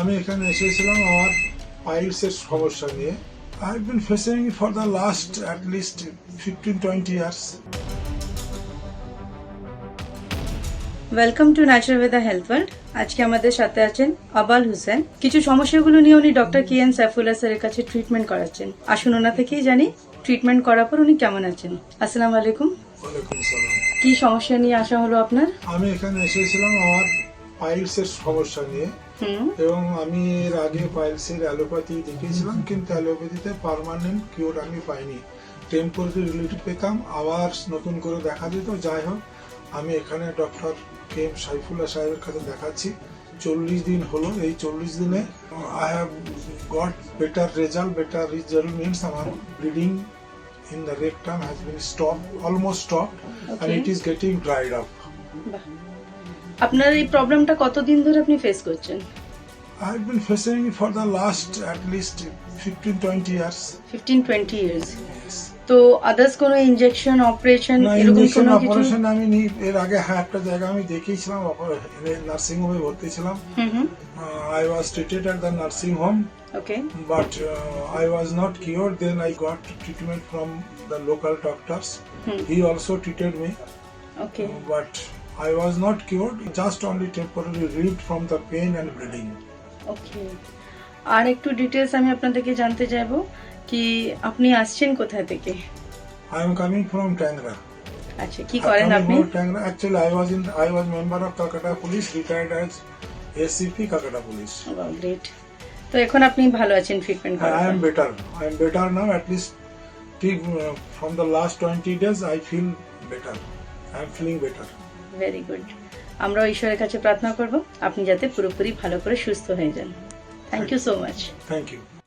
আমি এখানে এসেছিলাম আমার পাইলসের সমস্যা নিয়ে। I been facing for the last at least fifteen twenty years welcome to natural ন্যাচারালবেদা health world আজকে আমাদের সাথে আছেন আবাল হুসেন। কিছু সমস্যাগুলো নিয়ে উনি ডক্টর কিয়ান সাইফুল্লাহ স্যারের কাছে ট্রিটমেন্ট করাচ্ছেন। আসুন ওনা থেকেই জানি ট্রিটমেন্ট করার পর উনি কেমন আছেন। আসসালামু আলাইকুম। কি সমস্যা নিয়ে আসা হলো আপনার? আমি এখানে এসেছিলাম আমার পাইলসের সমস্যা নিয়ে। এবং আমি এর আগে পাইলসের অ্যালোপ্যাথি দেখিয়েছিলাম কিন্তু অ্যালোপ্যাথিতে পার্মানেন্ট কিওর আমি পাইনি। টেম্পোরারি রিলিফ পেতাম আবার নতুন করে দেখা দিত যাই হোক আমি এখানে ডক্টর কে এম সাইফুল্লাহ সাহেবের কাছে দেখাচ্ছি। চল্লিশ দিন হলো এই চল্লিশ দিনে I have got better result better result means আমার bleeding in the rectum has been stop almost stop and Okay. it is getting dried up. আপনার এই প্রবলেমটা কতদিন ধরে আপনি ফেস করছেন? I've been facing it for the last at least 15 20 years. Fifteen twenty years Yes. তো others কোনো injection operation এরকম কোনো কিছু? অপারেশন আমি নি এর আগে হ্যাঁ একটা জায়গা আমি দেখিয়েছিলাম নার্সিং হোমে ভর্তি ছিলাম। Hmm hmm. I was treated at the nursing home okay but I was not cure then I got treatment from the local doctors he also treated me okay but I was not cured, just only temporarily relieved from the pain and bleeding. Okay আর একটু details আমি আপনাদেরকে জানতে চাইব কি আপনি আসছেন কোথা থেকে I am coming from Tangra. আচ্ছা কি করেন আপনি Tangra. Actually, I was in. I was member of Calcutta Police, retired as ACP Calcutta Police. Great তো এখন আপনি ভালো আছেন ট্রিটমেন্ট করার I am better. I am better now. At least, uh, from the last 20 days, I feel better. I am feeling better. Very good আমরা ঈশ্বরের কাছে প্রার্থনা করব। আপনি যাতে পুরোপুরি ভালো করে সুস্থ হয়ে যান। Thank you so much thank you.